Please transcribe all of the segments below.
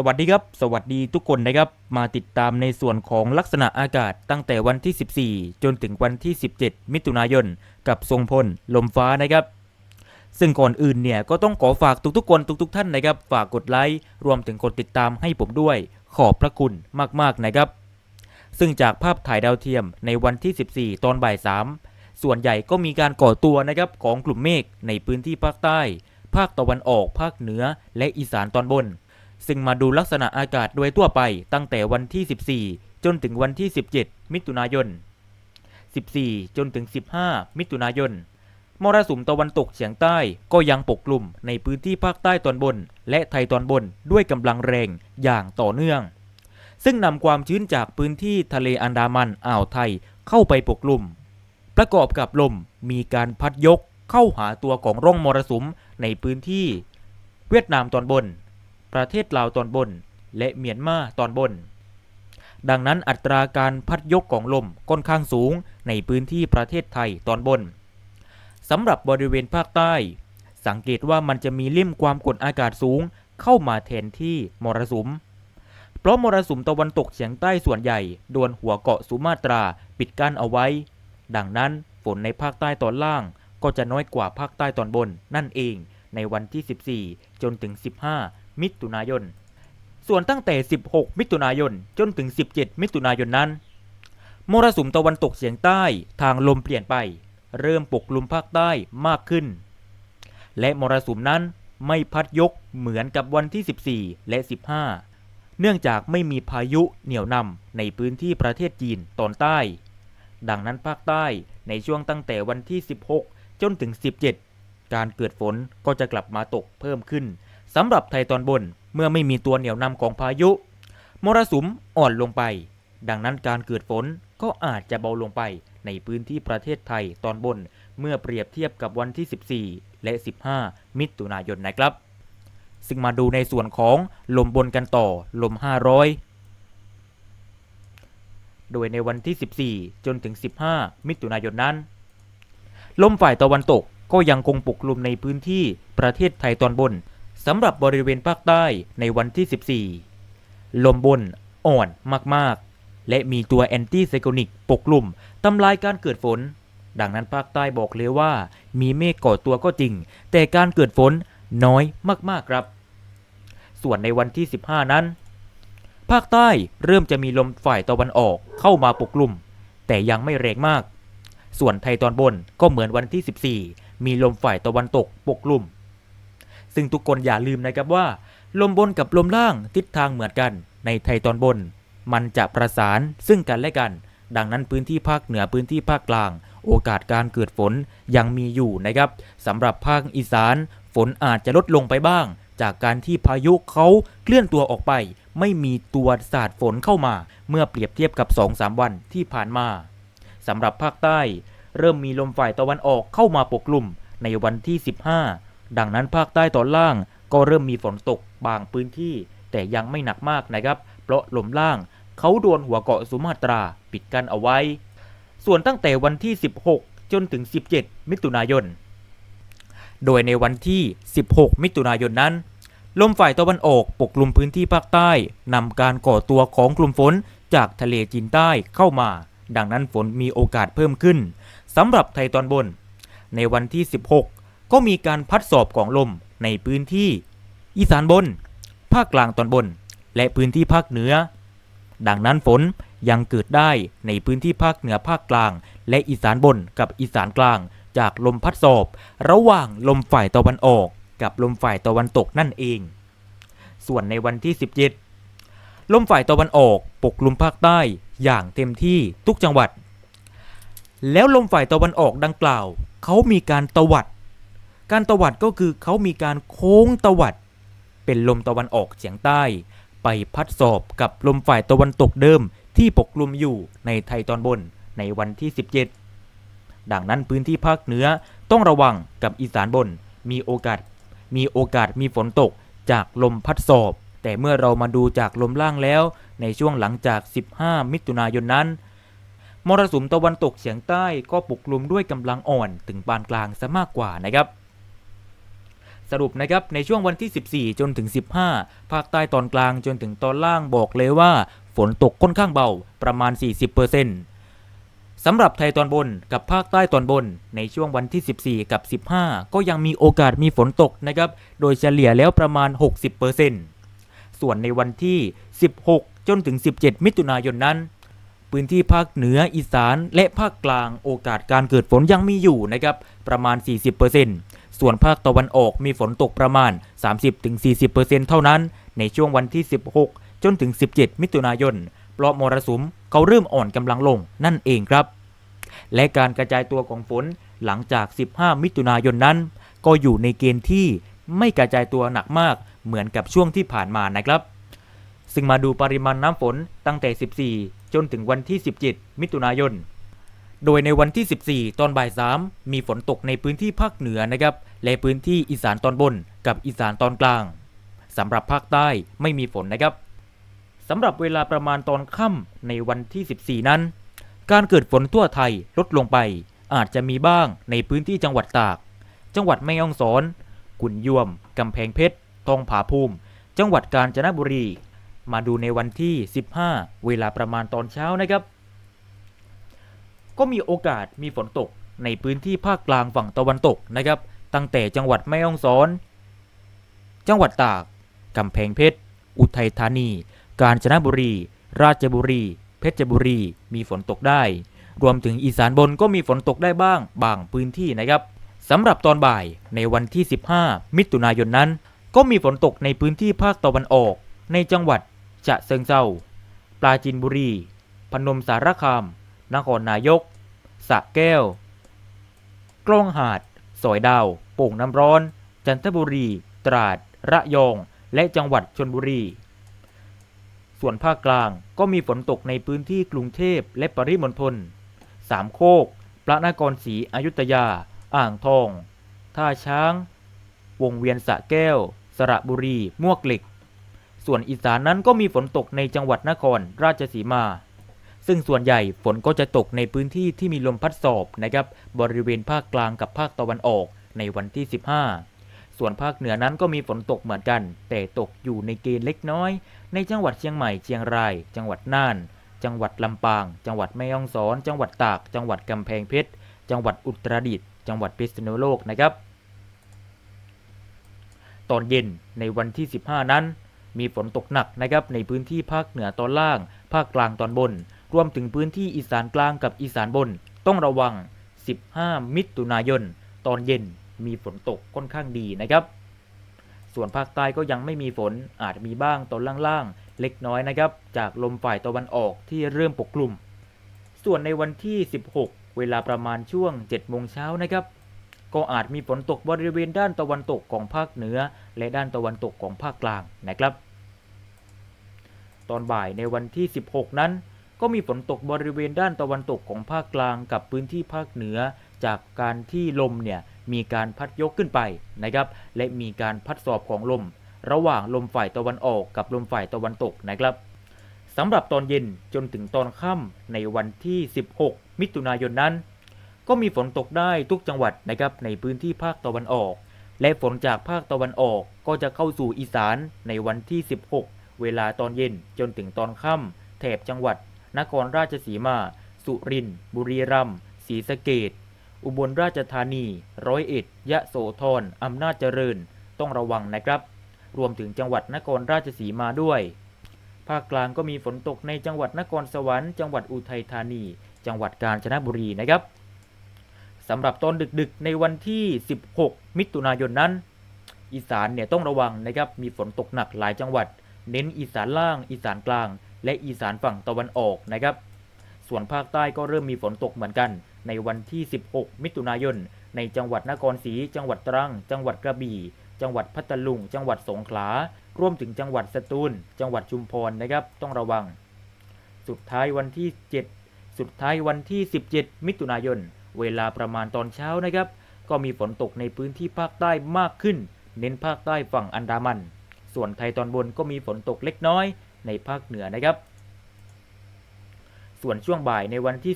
สวัสดีครับ สวัสดีทุกคนนะครับ มาติดตามในส่วนของลักษณะอากาศตั้งแต่วันที่ 14 จนถึงวันที่ 17 มิถุนายน กับทรงพล ลมฟ้านะครับ ซึ่งก่อนอื่นเนี่ยก็ต้องขอฝากทุกๆคนทุกๆ ท่านนะครับ ฝากกดไลค์รวมถึงกดติดตามให้ผมด้วย ขอบพระคุณมากๆนะครับ ซึ่งจากภาพถ่ายดาวเทียมในวันที่ 14 ตอนบ่าย 3 ส่วนใหญ่ก็มีการก่อตัวนะครับของกลุ่มเมฆในพื้นที่ภาคใต้ ภาคตะวันออก ภาคเหนือ และอีสานตอนบน ซึ่งมาดูลักษณะอากาศโดยทั่วไปตั้งแต่วันที่ 14 จนถึงวันที่ 17 มิถุนายน 14 จนถึง 15 มิถุนายน มรสุมตะวันตกเฉียงใต้ก็ยังปกคลุมในพื้นที่ภาคใต้ตอนบน และไทยตอนบนด้วยกำลังแรงอย่างต่อเนื่อง ซึ่งนำความชื้นจากพื้นที่ทะเลอันดามันอ่าวไทยเข้าไปปกคลุมประกอบกับลมมีการพัดยกเข้าหาตัวของร่องมรสุมในพื้นที่ เวียดนามตอนบน ประเทศลาวตอนบน และเมียนมาตอนบน ดังนั้นอัตราการพัดยกของลมค่อนข้างสูงในพื้นที่ประเทศไทยตอนบนสำหรับบริเวณภาคใต้ สังเกตว่ามันจะมีลิ่มความกดอากาศสูงเข้ามาแทนที่มรสุม เพราะมรสุมตะวันตกเฉียงใต้ส่วนใหญ่โดนหัวเกาะสุมาตราปิดกั้นเอาไว้ ดังนั้นฝนในภาคใต้ตอนล่างก็จะน้อยกว่าภาคใต้ตอนบนนั่นเองในวันที่ 14 จนถึง 15 มิถุนายน ส่วนตั้งแต่ 16 มิถุนายน จนถึง 17 มิถุนายนนั้น มรสุมตะวันตกเฉียงใต้ทางลมเปลี่ยนไป เริ่มปกคลุมภาคใต้มากขึ้น และมรสุมนั้นไม่พัดยกเหมือนกับวันที่ 14 และ 15 เนื่องจากไม่มีพายุเหนี่ยวนำในพื้นที่ประเทศจีนตอนใต้ ดังนั้นภาคใต้ในช่วงตั้งแต่วันที่ 16 จนถึง 17 การเกิดฝนก็จะกลับมาตกเพิ่มขึ้น สำหรับไทยตอนบนเมื่อไม่มีตัวเหนี่ยวนำของพายุ มรสุมอ่อนลงไป ดังนั้นการเกิดฝนก็อาจจะเบาลงไปในพื้นที่ประเทศไทยตอนบน เมื่อเปรียบเทียบกับวันที่ 14 และ 15 มิถุนายนนะครับ ซึ่งมาดูในส่วนของลมบนกันต่อลม 500 โดยในวันที่ 14 จนถึง 15 มิถุนายนนั้น ลมฝ่ายตะวันตกก็ยังคงปกคลุมในพื้นที่ประเทศไทยตอนบน สำหรับบริเวณภาคใต้ในวันที่ 14 ลมบนอ่อนมากๆ และมีตัวแอนตี้ไซโคนิกปกคลุมทำลายการเกิดฝน ดังนั้นภาคใต้บอกเลยว่า มีเมฆก่อตัวก็จริง แต่การเกิดฝนน้อยมากๆครับ ส่วนในวันที่ 15 นั้น ภาคใต้เริ่มจะมีลมฝ่ายตะวันออกเข้ามาปกคลุมแต่ยังไม่แรงมาก ส่วนไทยตอนบนก็เหมือนวันที่ 14 มีลมฝ่ายตะวันตกปกคลุม ซึ่งทุกคนอย่าลืมนะครับว่า ลมบนกับลมล่างทิศทางเหมือนกันในไทยตอนบน มันจะประสานซึ่งกันและกัน ดังนั้นพื้นที่ภาคเหนือพื้นที่ภาคกลาง โอกาสการเกิดฝนยังมีอยู่นะครับสำหรับภาคอีสาน ฝนอาจจะลดลงไปบ้าง จากการที่พายุเขาเคลื่อนตัวออกไป ไม่มีตัวสาดฝนเข้ามา เมื่อเปรียบเทียบกับ 2-3 วันที่ผ่านมาสำหรับภาคใต้ เริ่มมีลมฝ่ายตะวันออกเข้ามาปกคลุมในวันที่ 15 ดังนั้นภาคใต้ตอนล่างก็เริ่มมีฝนตกบางพื้นที่ แต่ยังไม่หนักมากนะครับ เพราะลมล่างเขาโดนหัวเกาะสุมาตราปิดกั้นเอาไว้ ส่วนตั้งแต่วันที่ 16 จนถึง 17 มิถุนายน โดยในวันที่ 16 มิถุนายนนั้น ลมฝ่ายตะวันออกปกคลุมพื้นที่ภาคใต้นำการก่อตัวของกลุ่มฝนจากทะเลจีนใต้เข้ามา ดังนั้นฝนมีโอกาสเพิ่มขึ้นสำหรับไทยตอนบน ในวันที่ 16 ก็มีการพัดสอบของลมในพื้นที่อีสานบน ภาคกลางตอนบน และพื้นที่ภาคเหนือ ดังนั้นฝนยังเกิดได้ในพื้นที่ภาคเหนือภาคกลาง และอีสานบนกับอีสานกลาง จากลมพัดสอบ ระหว่างลมฝ่ายตะวันออก กับลมฝ่ายตะวันตกนั่นเอง ส่วนในวันที่ 17 ลมฝ่ายตะวันออกปกคลุมภาคใต้อย่างเต็มที่ทุกจังหวัด แล้วลมฝ่ายตะวันออกดังกล่าว เขามีการตวัด การตวัดก็คือเขามีการโค้งตวัด เป็นลมตะวันออกเฉียงใต้ ไปพัดสอบกับลมฝ่ายตะวันตกเดิมที่ปกคลุมอยู่ในไทยตอนบนในวันที่ 17 ดังนั้นพื้นที่ภาคเหนือต้องระวังกับอีสานบน มีโอกาส มีโอกาสมีฝนตกจากลมพัดสอบ แต่เมื่อเรามาดูจากลมล่างแล้ว ในช่วงหลังจาก 15 มิถุนายนนั้น มรสุมตะวันตกเฉียงใต้ก็ปกคลุมด้วยกำลังอ่อนถึงปานกลางซะมากกว่านะครับ สรุปนะครับในช่วงวันที่ 14 จนถึง 15 ภาคใต้ตอนกลางจนถึงตอนล่างบอกเลยว่า ฝนตกค่อนข้างเบาประมาณ 40%สำหรับไทยตอนบนกับภาคใต้ตอนบน ในช่วงวันที่ 14 กับ 15 ก็ยังมีโอกาสมีฝนตกนะครับโดยเฉลี่ยแล้วประมาณ 60%ส่วนในวันที่ 16 จนถึง 17 มิถุนายนนั้น พื้นที่ภาคเหนืออีสาน และภาคกลางโอกาสการเกิดฝนยังมีอยู่นะครับประมาณ 40%ส่วนภาคตะวันออกมีฝนตกประมาณ 30-40%เท่านั้น ในช่วงวันที่ 16 จนถึง 17 มิถุนายนเพราะมรสุมเขาเริ่มอ่อนกำลังลงนั่นเองครับ และการกระจายตัวของฝนหลังจาก 15 มิถุนายนนั้น ก็อยู่ในเกณฑ์ที่ไม่กระจายตัวหนักมากเหมือนกับช่วงที่ผ่านมานะครับ ซึ่งมาดูปริมาณน้ำฝนตั้งแต่ 14 จนถึงวันที่ 17 มิถุนายน โดยในวันที่ 14 ตอนบ่าย3มีฝนตกในพื้นที่ภาคเหนือนะครับ และพื้นที่อีสานตอนบนกับอีสานตอนกลางสำหรับภาคใต้ไม่มีฝนนะครับสำหรับเวลาประมาณตอนค่ำในวันที่ 14 นั้น การเกิดฝนทั่วไทยลดลงไป อาจจะมีบ้างในพื้นที่จังหวัดตาก จังหวัดแม่ฮ่องสอน กุนยวม กำแพงเพชร ทองผาภูมิ จังหวัดกาญจนบุรี มาดูในวันที่ 15 เวลาประมาณตอนเช้านะครับ ก็มีโอกาสมีฝนตกในพื้นที่ภาคกลางฝั่งตะวันตกนะครับ ตั้งแต่จังหวัดแม่ฮ่องสอน จังหวัดตาก กำแพงเพชร อุทัยธานี กาญจนบุรี ราชบุรี เพชรบุรี มีฝนตกได้ รวมถึงอีสานบนก็มีฝนตกได้บ้าง บางพื้นที่นะครับสำหรับตอนบ่ายในวันที่ 15 มิถุนายนนั้น ก็มีฝนตกในพื้นที่ภาคตะวันออก ในจังหวัด จะเซิงเซาปราจีนบุรี พนมสารคาม นครนายกสระแก้ว กล้องหาด สอยดาว โป่งน้ำร้อน จันทบุรี ตราด ระยอง และจังหวัดชนบุรี ส่วนภาคกลางก็มีฝนตกในพื้นที่กรุงเทพและปริมณฑล สามโคก พระนครศรีอยุธยา อ่างทอง ท่าช้าง วงเวียนสระแก้ว สระบุรี มวกเหล็ก ส่วนอีสานนั้นก็มีฝนตกในจังหวัดนครราชสีมา ซึ่งส่วนใหญ่ฝนก็จะตกในพื้นที่ที่มีลมพัดสอบนะครับ บริเวณภาคกลางกับภาคตะวันออกในวันที่ 15 ส่วนภาคเหนือนั้นก็มีฝนตกเหมือนกัน แต่ตกอยู่ในเกณฑ์เล็กน้อย ในจังหวัดเชียงใหม่ เชียงราย จังหวัดน่าน จังหวัดลำปาง จังหวัดแม่ฮ่องสอน จังหวัดตาก จังหวัดกำแพงเพชร จังหวัดอุตรดิตถ์ จังหวัดพิษณุโลกนะครับ ตอนเย็นในวันที่ 15 นั้น มีฝนตกหนักนะครับในพื้นที่ภาคเหนือตอนล่าง ภาคกลางตอนบน รวมถึงพื้นที่อีสานกลางกับอีสานบน ต้องระวัง 15 มิถุนายน ตอนเย็นมีฝนตกค่อนข้างดีนะครับ ส่วนภาคใต้ก็ยังไม่มีฝนอาจมีบ้างตอนล่างๆ เล็กน้อยนะครับ จากลมฝ่ายตะวันออกที่เริ่มปกคลุม ส่วนในวันที่ 16 เวลาประมาณช่วง7โมงเช้านะครับก็อาจมีฝนตกบริเวณด้านตะวันตกของภาคเหนือ และด้านตะวันตกของภาคกลางนะครับ ตอนบ่ายในวันที่ 16 นั้น ก็มีฝนตกบริเวณด้านตะวันตกของภาคกลางกับพื้นที่ภาคเหนือ จากการที่ลมเนี่ยมีการพัดยกขึ้นไปนะครับ และมีการพัดสอบของลม ระหว่างลมฝ่ายตะวันออกกับลมฝ่ายตะวันตกนะครับสำหรับตอนเย็นจนถึงตอนค่ำในวันที่ 16 มิถุนายนนั้น ก็มีฝนตกได้ทุกจังหวัดนะครับในพื้นที่ภาคตะวันออก และฝนจากภาคตะวันออกก็จะเข้าสู่อีสานในวันที่ 16 เวลาตอนเย็นจนถึงตอนค่ำแถบจังหวัด นครราชสีมา สุรินทร์บุรีรัมย์ศรีสะเกดอุบลราชธานี ร้อยเอ็ด ยะโสธรอำนาจเจริญ ต้องระวังนะครับ รวมถึงจังหวัดนครราชสีมาด้วย ภาคกลางก็มีฝนตกในจังหวัดนครสวรรค์ จังหวัดอุทัยธานี จังหวัดกาญจนบุรีนะครับสำหรับตอนดึกๆ ในวันที่ 16 มิถุนายนนั้น อีสานเนี่ยต้องระวังนะครับ มีฝนตกหนักหลายจังหวัด เน้นอีสานล่าง อีสานกลาง และอีสานฝั่งตะวันออกนะครับ ส่วนภาคใต้ก็เริ่มมีฝนตกเหมือนกัน ในวันที่ 16 มิถุนายน ในจังหวัดนครศรี จังหวัดตรัง จังหวัดกระบี่ จังหวัดพัทลุง จังหวัดสงขลา รวมถึงจังหวัดสตูล จังหวัดชุมพรนะครับ ต้องระวัง สุดท้ายวันที่ 7 สุดท้ายวันที่ 17 มิถุนายน เวลาประมาณตอนเช้านะครับ ก็มีฝนตกในพื้นที่ภาคใต้มากขึ้น เน้นภาคใต้ฝั่งอันดามัน ส่วนไทยตอนบนก็มีฝนตกเล็กน้อยในภาคเหนือนะครับ ส่วนช่วงบ่ายในวันที่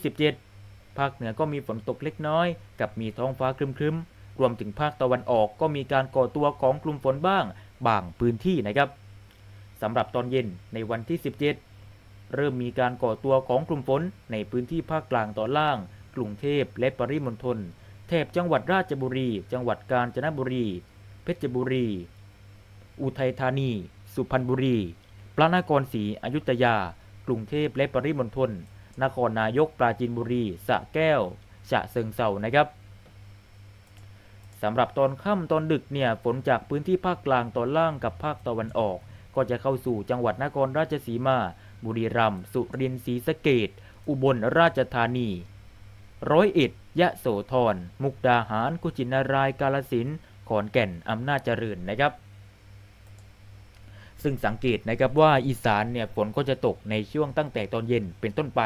17 ภาคเหนือก็มีฝนตกเล็กน้อย กับมีท้องฟ้าครึ้มๆ รวมถึงภาคตะวันออกก็มีการก่อตัวของกลุ่มฝนบ้างบางพื้นที่นะครับสำหรับตอนเย็นในวันที่ 17 เริ่มมีการก่อตัวของกลุ่มฝนในพื้นที่ภาคกลางตอนล่าง กรุงเทพและปริมณฑลแถบจังหวัดราชบุรี จังหวัดกาญจนบุรี เพชรบุรี อุทัยธานี สุพรรณบุรี พระนครศรีอยุธยา กรุงเทพและปริมณฑล นครนายกปราจีนบุรี สะแก้ว ฉะเชิงเซานะครับสำหรับตอนค่ำตอนดึกเนี่ยฝนจากพื้นที่ภาคกลางตอนล่างกับภาคตะวันออก ก็จะเข้าสู่จังหวัดนครราชสีมา บุรีรัมย์ สุรินทร์ศรีสะเกดอุบลราชธานี ร้อยเอ็ด ยะโสธร มุกดาหารกุชินาราย กาลสิน ขอนแก่น อำนาจเจริญนะครับ ซึ่งสังเกตนะครับว่าอีสานเนี่ยฝนก็จะตกในช่วงตั้งแต่ตอนเย็นเป็นต้นไป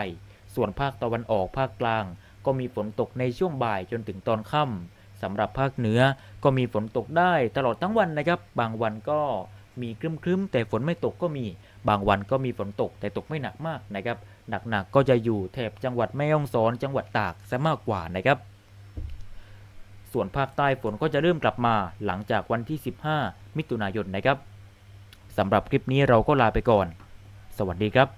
ส่วนภาคตะวันออกภาคกลาง ก็มีฝนตกในช่วงบ่ายจนถึงตอนค่ำสำหรับภาคเหนือก็มีฝนตกได้ตลอดทั้งวันนะครับ บางวันก็มีครึ้มๆแต่ฝนไม่ตกก็มี บางวันก็มีฝนตกแต่ตกไม่หนักมากนะครับหนักๆก็จะอยู่แถบจังหวัดแม่ฮ่องสอนจังหวัดตากซะมากกว่านะครับส่วนภาคใต้ฝนก็จะเริ่มกลับมาหลังจากวันที่ 15 มิถุนายนนะครับ สำหรับคลิปนี้เราก็ลาไปก่อน สวัสดีครับ